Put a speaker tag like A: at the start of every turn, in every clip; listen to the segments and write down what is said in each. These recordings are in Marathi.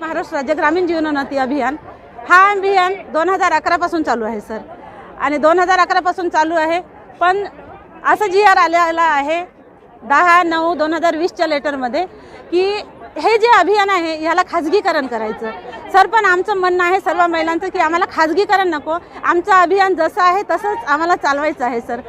A: महाराष्ट्र राज्य ग्रामीण जीवनोन्नती अभियान. हा अभियान दोन हजार अकरापासून चालू आहे सर. आणि दोन हजार अकरापासून चालू आहे पण असं जी आर आलेला आहे दहा नऊ दोन हजार वीसच्या लेटरमध्ये की हे जे अभियान आहे ह्याला खाजगीकरण करायचं. सर पण आमचं म्हणणं आहे सर्व महिलांचं की आम्हाला खाजगीकरण नको. आमचं अभियान जसं आहे तसंच आम्हाला चालवायचं आहे सर.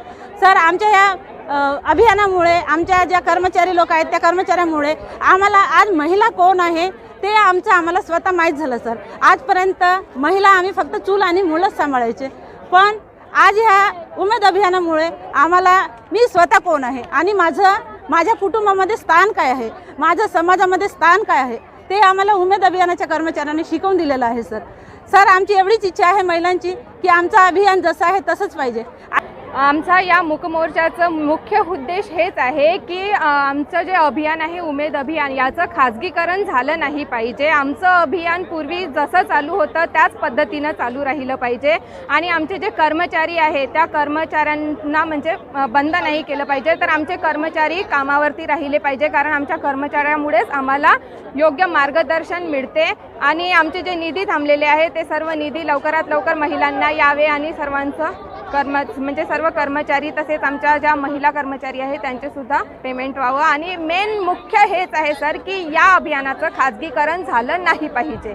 A: सर आमच्या या अभियानामुळे आमच्या ज्या कर्मचारी लोक आहेत त्या कर्मचाऱ्यामुळे आम्हाला आज महिला कोण आहे ते आमचं आम्हाला स्वतः माहीत झालं सर. आजपर्यंत महिला आम्ही फक्त चूल आणि मुलंच सांभाळायचे. पण आज ह्या उमेद अभियानामुळे आम्हाला मी स्वतः कोण आहे आणि माझं माझ्या कुटुंबामध्ये स्थान काय आहे माझं समाजामध्ये स्थान काय आहे ते आम्हाला उमेद अभियानाच्या कर्मचाऱ्यांनी शिकवून दिलेलं आहे सर. सर आमची एवढीच इच्छा आहे महिलांची की आमचं अभियान जसं आहे तसंच पाहिजे.
B: आमचा या मुकमोर्चाचं मुख्य उद्देश हेच आहे की आमचं जे अभियान आहे उमेद अभियान याचं खाजगीकरण झालं नाही पाहिजे. आमचं अभियान पूर्वी जसं चालू होतं त्याच पद्धतीनं चालू राहिलं पाहिजे. आणि आमचे जे कर्मचारी आहे त्या कर्मचाऱ्यांना म्हणजे बंद नाही केलं पाहिजे. तर आमचे कर्मचारी कामावरती राहिले पाहिजे कारण आमच्या कर्मचाऱ्यामुळेच आम्हाला योग्य मार्गदर्शन मिळते. आणि आमचे जे निधी थांबलेले आहे ते सर्व निधी लवकरात लवकर महिलांना यावे आणि सर्वांचं कर्म म्हणजे सर्व कर्मचारी तसेच आमच्या ज्या महिला कर्मचारी आहेत त्यांचेसुद्धा पेमेंट व्हावं. आणि मेन मुख्य हेच आहे सर की या अभियानाचं खाजगीकरण झालं नाही पाहिजे.